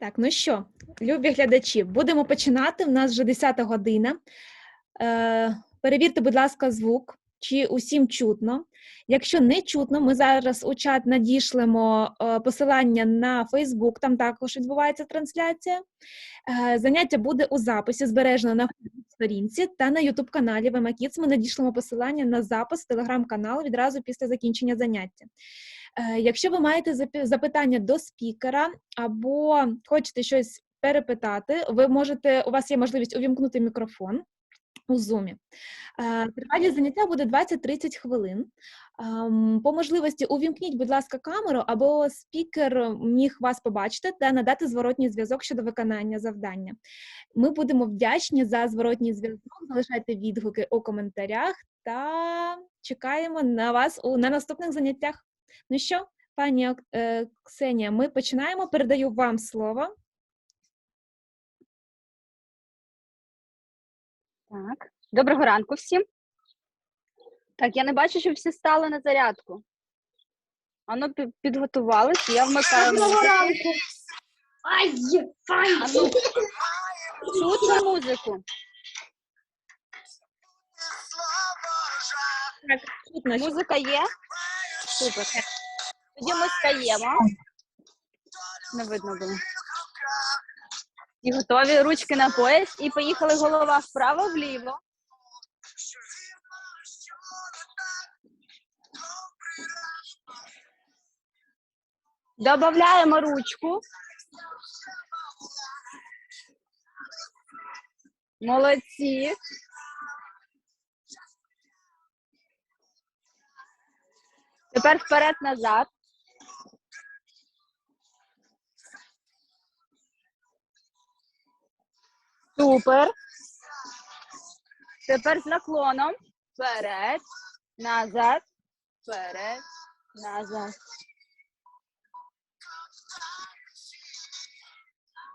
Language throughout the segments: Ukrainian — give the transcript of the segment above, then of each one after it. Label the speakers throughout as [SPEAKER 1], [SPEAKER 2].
[SPEAKER 1] Так, ну що, любі глядачі, будемо починати. У нас вже 10 година. Е, перевірте, будь ласка, звук, чи усім чутно. Якщо не чутно, ми зараз у чат надішлемо е, посилання на Фейсбук, там також відбувається трансляція. Е, заняття буде у записі, збережено на сторінці та на youtube каналі Kids Ми надішлемо посилання на запис телеграм-каналу відразу після закінчення заняття. Е, Якщо ви маєте запитання до спікера або хочете щось перепитати, ви можете, у вас є можливість увімкнути мікрофон у Zoom. Е, Тривалість заняття буде 20-30 хвилин. Ем, По можливості увімкніть, будь ласка, камеру, або спікер міг вас побачити та надати зворотній зв'язок щодо виконання завдання. Ми будемо вдячні за зворотній зв'язок. Залишайте відгуки у коментарях та чекаємо на вас у на наступних заняттях. Ну що, пані е, Ксенія, ми починаємо. Передаю вам слово.
[SPEAKER 2] Так. Доброго ранку всім. Так, я не бачу, щоб всі стали на зарядку. Ану, пі- підготувались, я вмикаю музику.
[SPEAKER 3] Ай, ай.
[SPEAKER 2] Ану, чути музику.
[SPEAKER 1] Так, чутно,
[SPEAKER 2] Музика є? Супер. Тоді ми стаємо. Не видно було. І готові ручки на пояс. І поїхали голова вправо-вліво. Добавляємо ручку. Молодці. Тепер вперед-назад. Супер. Тепер з наклоном. Вперед, назад, вперед, назад.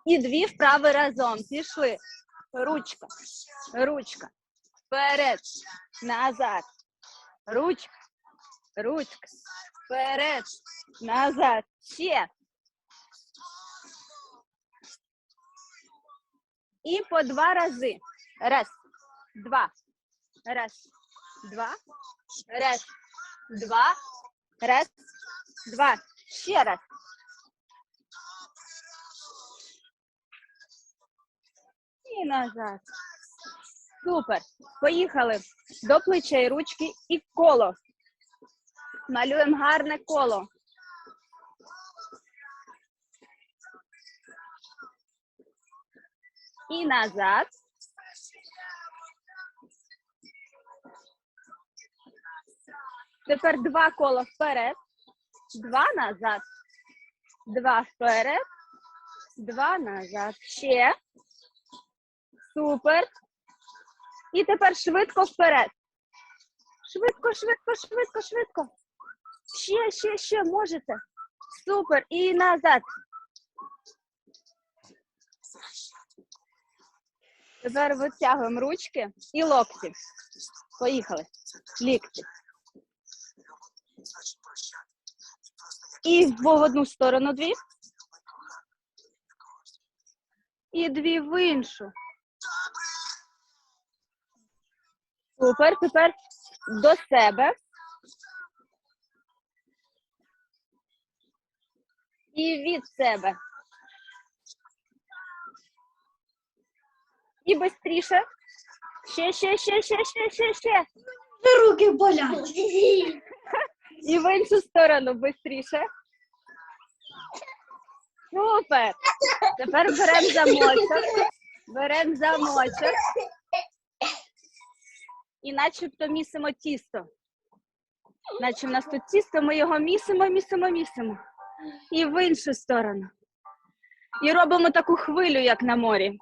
[SPEAKER 2] І дві вправи разом. Пішли. Ручка, ручка. Вперед, назад. Ручка, ручка. Вперед, назад. Ще. І по два рази. Раз, два. Раз, два. Раз, два. Раз, два. Ще раз. І назад. Супер. Поїхали. До плечей ручки і коло. Малюємо гарне коло. І назад. Тепер два кола вперед, два назад, два вперед, два назад. Ще. Супер. І тепер швидко вперед. Швидко, швидко, швидко, швидко. Ще, ще, ще можете. Супер. І назад. Тепер витягуємо ручки і локті. Поїхали. Лікті. І в одну сторону дві. І дві в іншу. Супер. Тепер до себе. І від себе. І швидше. Ще, ще, ще, ще, ще, ще, ще.
[SPEAKER 3] Руки болять.
[SPEAKER 2] І в іншу сторону швидше. Супер. Тепер беремо замочок. Беремо замочок. І начебто місимо тісто. Наче в нас тут тісто, ми його місимо, місимо, місимо. І в іншу сторону. І робимо таку хвилю, як на морі.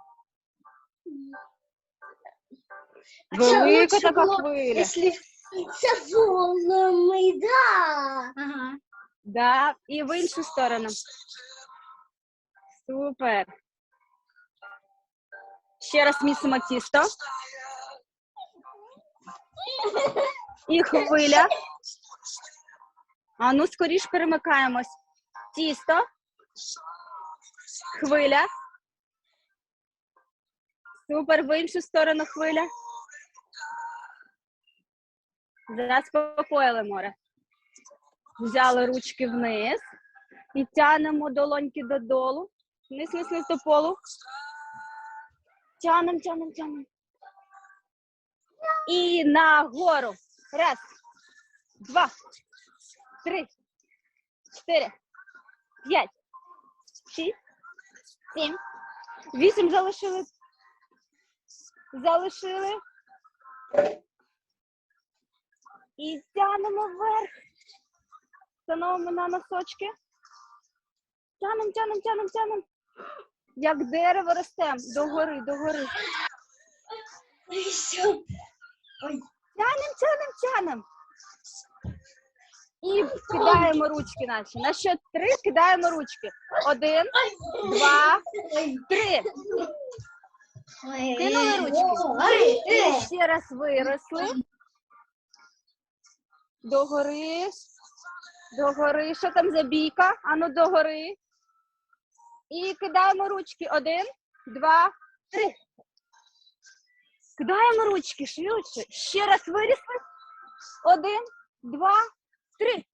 [SPEAKER 2] Велика така хвиля.
[SPEAKER 3] Якщо це волнами, да.
[SPEAKER 2] Ага. Да, і в іншу сторону. Супер. Ще раз місимо тісто. І хвиля. А ну скоріш перемикаємось. Тісто. Хвиля. Супер, в іншу сторону хвиля. Заспокоїли море. Взяли ручки вниз і тянемо долоньки додолу. Вниз, вниз, вниз до полу. Тянем, тянем, тянем. І нагору. Раз, два, три, чотири, п'ять, шість, сім, вісім залишили. Залишили. І тянемо вверх. Становимо на носочки. Тянем, тянем, тянем, тянем. Як дерево ростем. Догори, догори. Тянем, тянем, тянем. І кидаємо ручки наші. На що три кидаємо ручки. Один, два, три. Кинули ручки. І ще раз виросли. Догори. Догори. Що там за бійка? Ану догори. І кидаємо ручки. Один, два, три. Кидаємо ручки швидше. Ще раз вирісли. Один, два, три.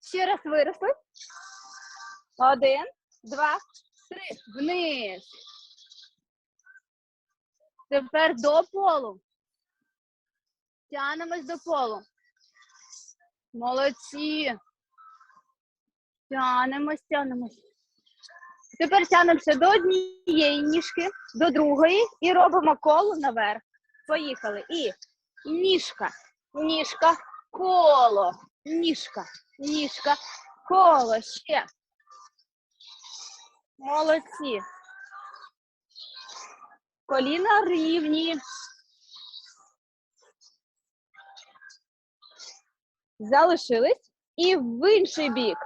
[SPEAKER 2] Ще раз виросли. Один, два, три. Вниз. Тепер до полу. Тянемось до полу. Молодці. Тянемось, тянемось. Тепер тянемося до однієї ніжки, до другої і робимо коло наверх. Поїхали. І ніжка, ніжка, коло, ніжка, ніжка, коло. Ще. Молодці. Коліна рівні. Залишились. І в інший бік.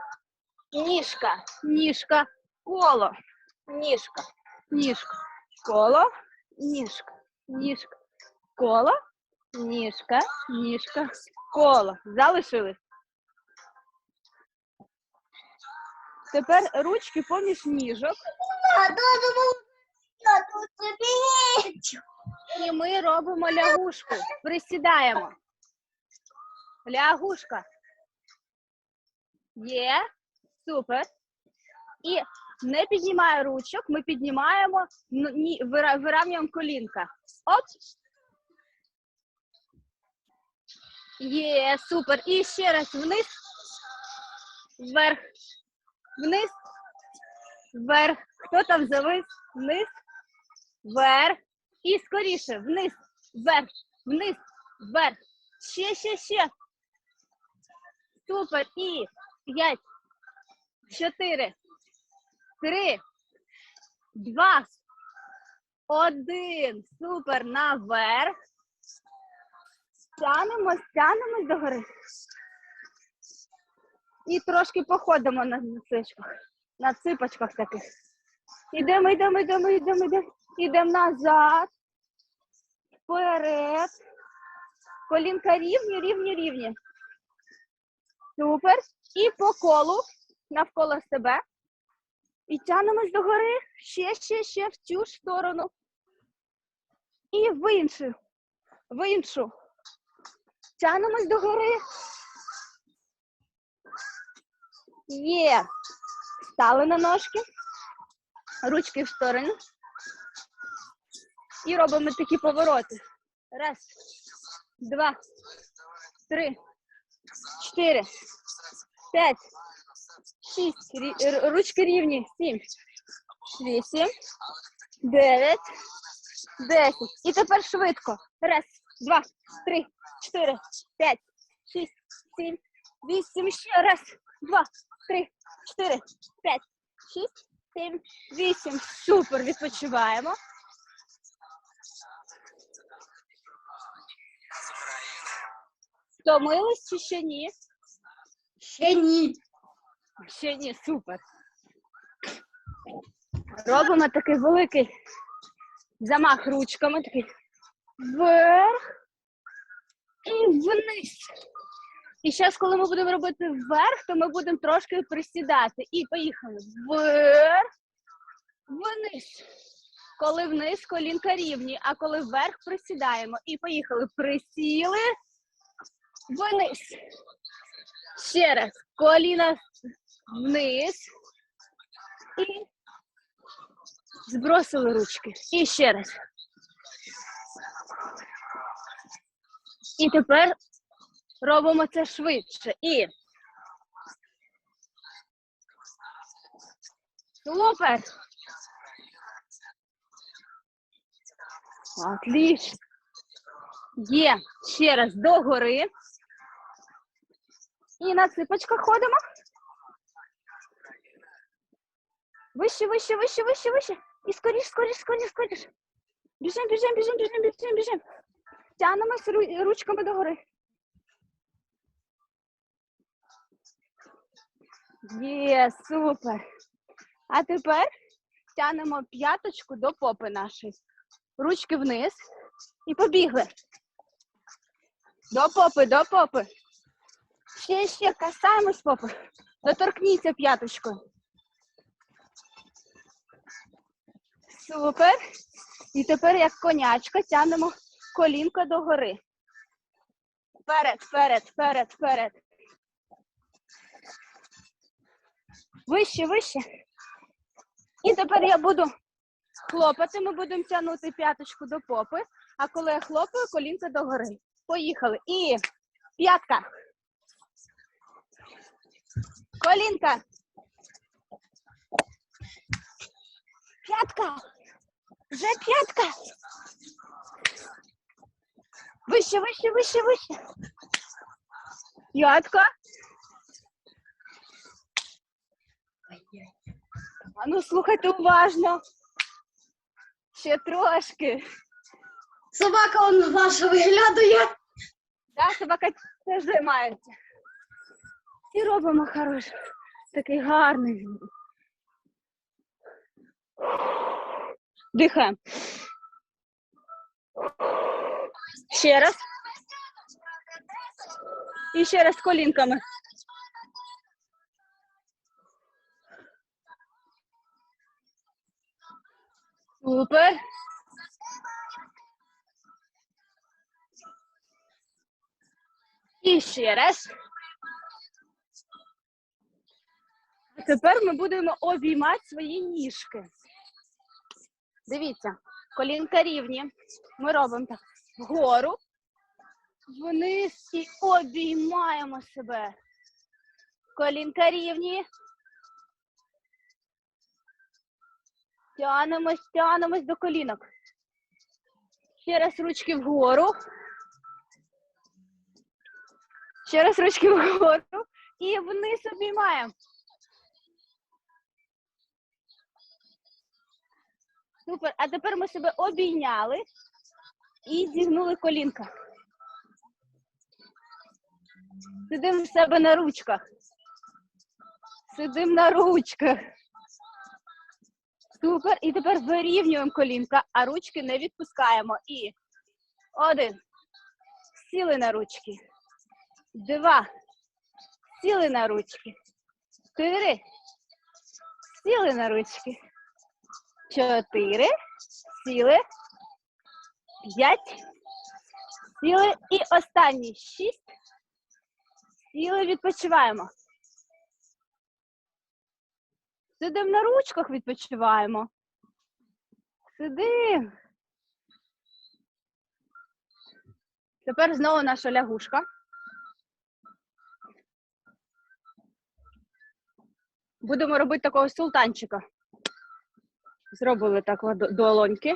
[SPEAKER 2] Ніжка, ніжка, коло, ніжка, ніжка, коло, ніжка, ніжка, коло, ніжка, ніжка, коло. Залишились. Тепер ручки поміж ніжок. І ми робимо лягушку. Присідаємо. Лягушка. Є. Супер. І не піднімає ручок, ми піднімаємо, ну, вирівнюємо колінка. Оп. Є, супер. І ще раз вниз. Вверх. Вниз. Вверх. Хто там завис? Вниз. Вверх. І скоріше. Вниз. Вверх. Вниз. Вверх. Ще, ще, ще. Супер. І п'ять. Чотири. Три. Два. Один. Супер. Наверх. Тянемось, тянемось догори. І трошки походимо на ципочках. На ципочках таких. Ідемо, йдемо, йдемо, йдемо, йдемо. Ідемо назад. Вперед. Колінка рівні, рівні, рівні. Супер. І по колу навколо себе. І тянемось догори. Ще, ще, ще в цю ж сторону. І в іншу. В іншу. Тянемось догори. Є. Стали на ножки. Ручки в сторону. І робимо такі повороти. Раз, два, три, чотири, п'ять, шість. Ручки рівні. Сім, вісім, дев'ять, десять. І тепер швидко. Раз, два, три, чотири, п'ять, шість, сім, вісім. Ще раз, два, три, чотири, п'ять, шість, сім, вісім. Супер. Відпочиваємо. Втомились чи ще ні?
[SPEAKER 3] Ще ні.
[SPEAKER 2] Ще ні, супер. Робимо такий великий замах ручками, такий вверх і вниз. І зараз, коли ми будемо робити вверх, то ми будемо трошки присідати. І поїхали. Вверх, вниз. Коли вниз, колінка рівні, а коли вверх присідаємо. І поїхали. Присіли, вниз. Ще раз. Коліна вниз. І збросили ручки. І ще раз. І тепер робимо це швидше. І. Супер. Отлично. Є. Ще раз догори. І на ципочках ходимо. Вище, вище, вище, вище, вище. І скоріш, скоріш, скоріш, скоріш. Біжим, біжим, біжим, біжим, біжим, біжим. Тянемось ру- ручками догори. Є, супер. А тепер тянемо п'яточку до попи нашої. Ручки вниз і побігли. До попи, до попи. Ще, ще касаємось попи. Доторкніться п'яточкою. Супер. І тепер, як конячка, тянемо колінка догори. Вперед, вперед, вперед, вперед. Вище, вище. І тепер я буду хлопати. Ми будемо тягнути п'яточку до попи. А коли я хлопаю, колінка догори. Поїхали. І п'ятка. Колінка. П'ятка. Вже п'ятка. Вище, вище, вище, вище. П'ятка. А ну слухайте уважно. Ще трошки.
[SPEAKER 3] Собака он ваша виглядає.
[SPEAKER 2] Да, собака теж займається. І робимо хороший, такий гарний. Дихаємо. Ще раз. І ще раз колінками. Супер. І ще раз. Тепер ми будемо обіймати свої ніжки. Дивіться, колінка рівні. Ми робимо так вгору, вниз і обіймаємо себе. Колінка рівні. Тянемось, тянемось до колінок. Ще раз ручки вгору. Ще раз ручки вгору і вниз обіймаємо. Супер. А тепер ми себе обійняли і зігнули колінка. Сидимо в себе на ручках. Сидимо на ручках. Супер. І тепер вирівнюємо колінка, а ручки не відпускаємо. І один. Сіли на ручки. Два. Сіли на ручки. Три. Сіли на ручки. Чотири. Сіли. П'ять. Сіли. І останні шість. Сіли, відпочиваємо. Сидимо на ручках, відпочиваємо. Сидимо. Тепер знову наша лягушка. Будемо робити такого султанчика. Зробили так долоньки.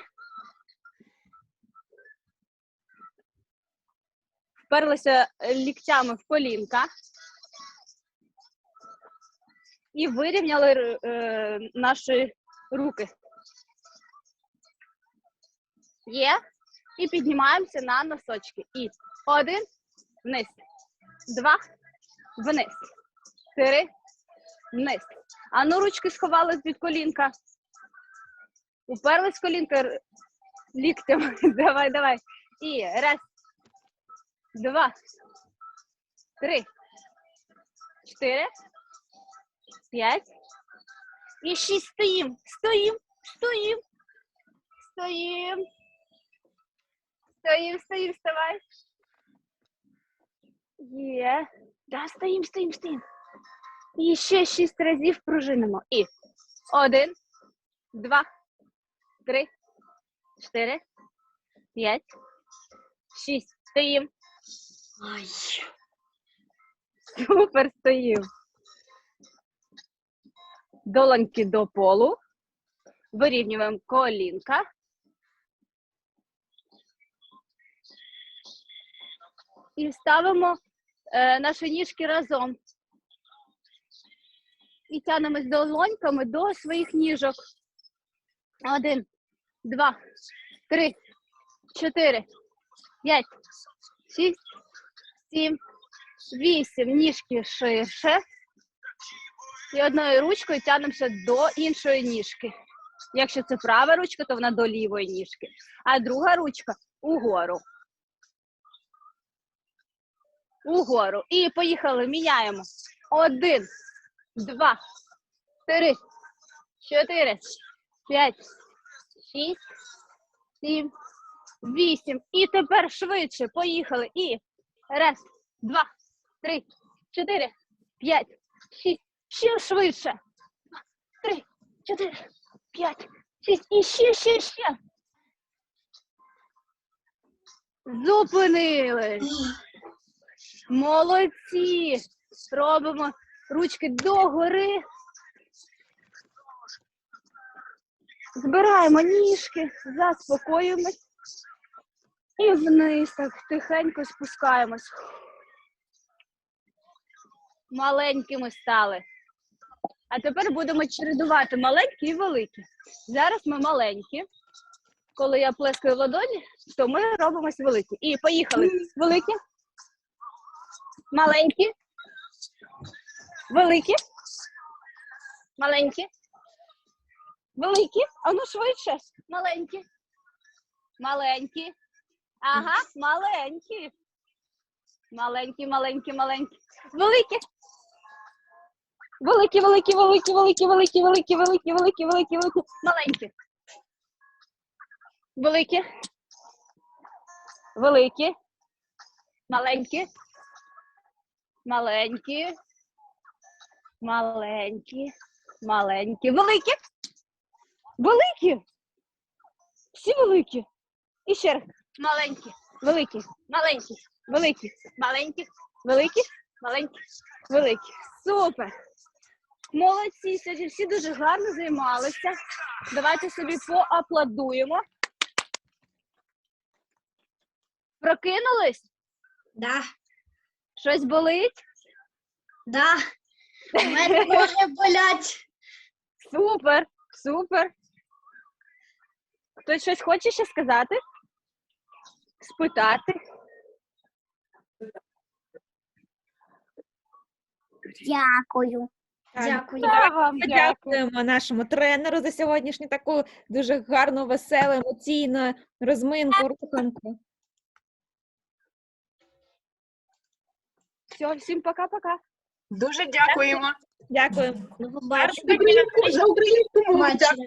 [SPEAKER 2] Вперлися е, ліктями в колінка. І вирівняли е, наші руки. Є. І піднімаємося на носочки. І один вниз. Два вниз. чотири, вниз. А ну ручки сховали з-під колінка. Уперлись в колінка ліктем. Давай, давай. І раз, два, три, чотири, п'ять. І шість стоїм. Стоїм, стоїм, стоїм. Стоїм, стоїм, вставай. Є. Да, стоїм, стоїм, стоїм. І ще шість разів пружинимо. І один, два, три, чотири, п'ять, шість. Стоїм.
[SPEAKER 3] Ай.
[SPEAKER 2] Супер стоїм. Долоньки до полу. Вирівнюємо колінка. І ставимо е, наші ніжки разом. І тянемось долоньками до своїх ніжок. Один, два, три, чотири, п'ять, шість, сім, вісім. Ніжки ширше. І одною ручкою тягнемося до іншої ніжки. Якщо це права ручка, то вона до лівої ніжки. А друга ручка угору. Угору. І поїхали. Міняємо. Один, два, три, чотири, п'ять, шість, сім, вісім. І тепер швидше. Поїхали. І раз, два, три, чотири, п'ять, шість. Ще швидше. Два, три, чотири, п'ять, шість. І ще, ще, ще. Зупинились. Молодці. Робимо ручки догори. Збираємо ніжки, заспокоюємось. І вниз так тихенько спускаємось. Маленькими стали. А тепер будемо чередувати маленькі і великі. Зараз ми маленькі. Коли я плескаю в ладоні, то ми робимось великі. І поїхали. Великі. Маленькі. Великі. Маленькі. Великі. А ну швидше. Маленькі. Маленькі. Ага, маленькі. Маленькі, маленькі, маленькі. Великі. Великі, великі, великі, великі, великі, великі, великі, великі, великі, великі. Маленькі. Великі. Великі. Маленькі. Маленькі. Маленькі. Маленькі. Великі. Великі. Всі великі. І ще раз. Маленькі. Великі. Маленькі. Великі. Маленькі. Великі. Маленькі. Великі. Супер. Молодці, сьогодні всі дуже гарно займалися. Давайте собі поаплодуємо. Прокинулись?
[SPEAKER 3] Да,
[SPEAKER 2] Щось болить?
[SPEAKER 3] да. У мене ноги болять.
[SPEAKER 2] Супер, супер. Хтось щось хоче ще сказати? Спитати?
[SPEAKER 3] Дякую. Дякую.
[SPEAKER 2] Вам дякую.
[SPEAKER 1] Нашому тренеру за сьогоднішню таку дуже гарну, веселу, емоційну розминку, руханку.
[SPEAKER 2] Все, всім пока-пока.
[SPEAKER 4] Дуже дякуємо.
[SPEAKER 1] Дякую.
[SPEAKER 3] До побачення.
[SPEAKER 4] За українську мову.
[SPEAKER 3] побачення.